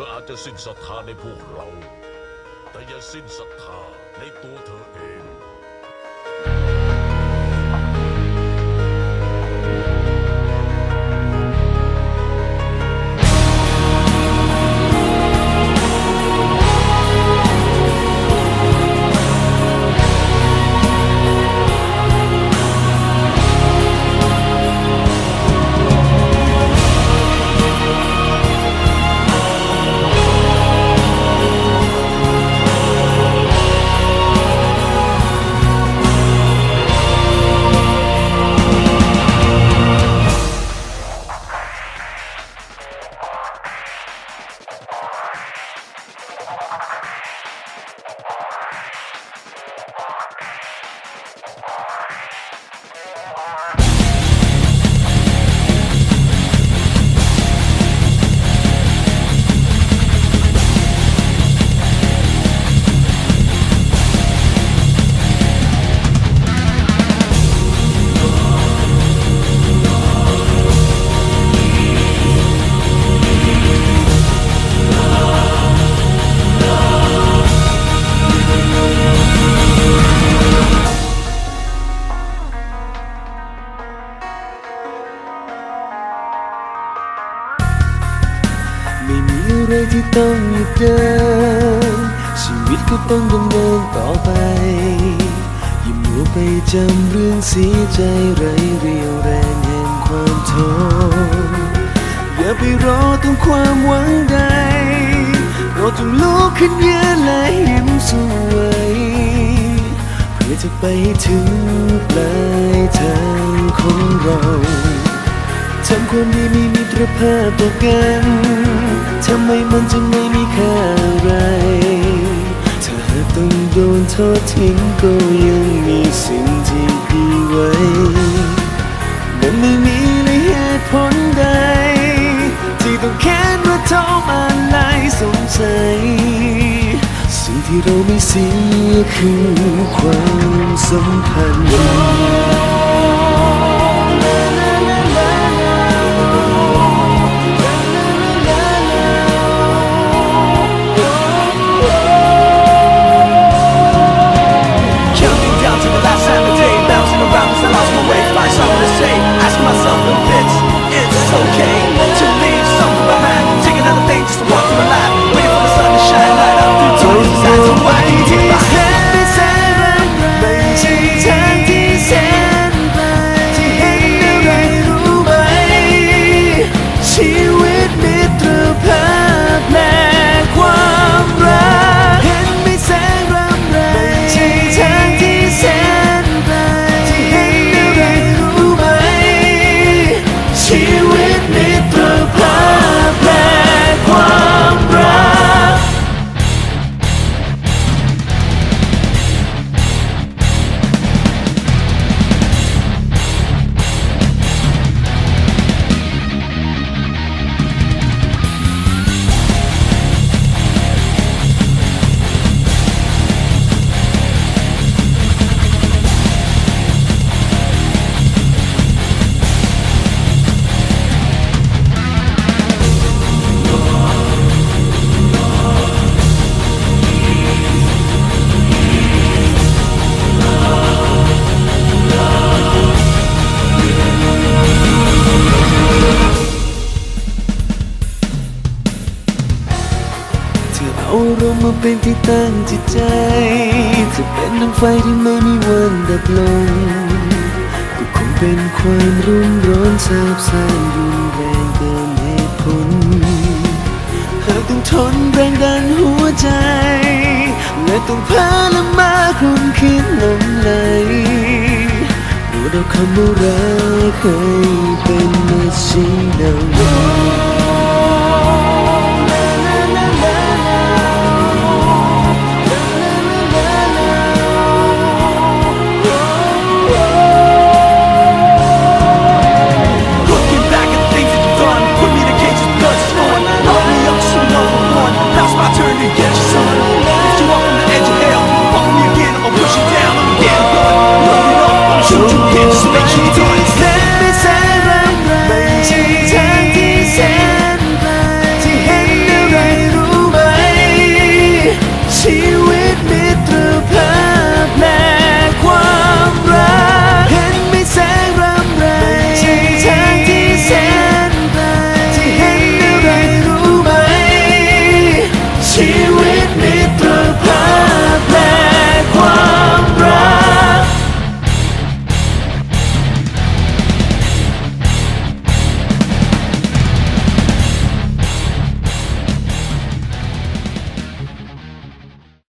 ธออาจจะสิ้นศรัทธาในพวกเรา แต่อย่าสิ้นศรัทธาในตัวเธอเอง อะไรที่ต้องหยุดเดินชีวิตก็ต้องดำเนินต่อไปย่ามัวไปจำเรื่องเสียใจไรเรียวแรงแห่งความท้ออย่าไปรอตรงความหวังใดเราต้องลุกขึ้นยืนและยิ้มสวยเพื่อจะไปถึงปลายทางของเราทำความดีมีมิตรภาพต่อกัน ทำไมมันจะไม่มีค่าอะไรถ้าหากต้องโดนทอดทิ้งก็ยังมีสิ่งที่ดีไว้มันไม่มีเลยเหตุผลใด ที่ต้องแค้นว่าท้องอะไรสงสัยสิ่งที่เราไม่เสียคือความสัมพันธ์ ธอเอาลมมาเป็นที่ตั้งจิตใจจะเป็นดังไฟที่ไม่มีวันดับลงก็คงเป็นความรุ่มร้อนสาบซ่านรุนแรงเกินเหตุผลหากต้องทนแรงดันหัวใจและต้องพาละมาคุณคิดลงไหลโปรดอาคำว่ารักให้เป็นมาชี้นำ Show.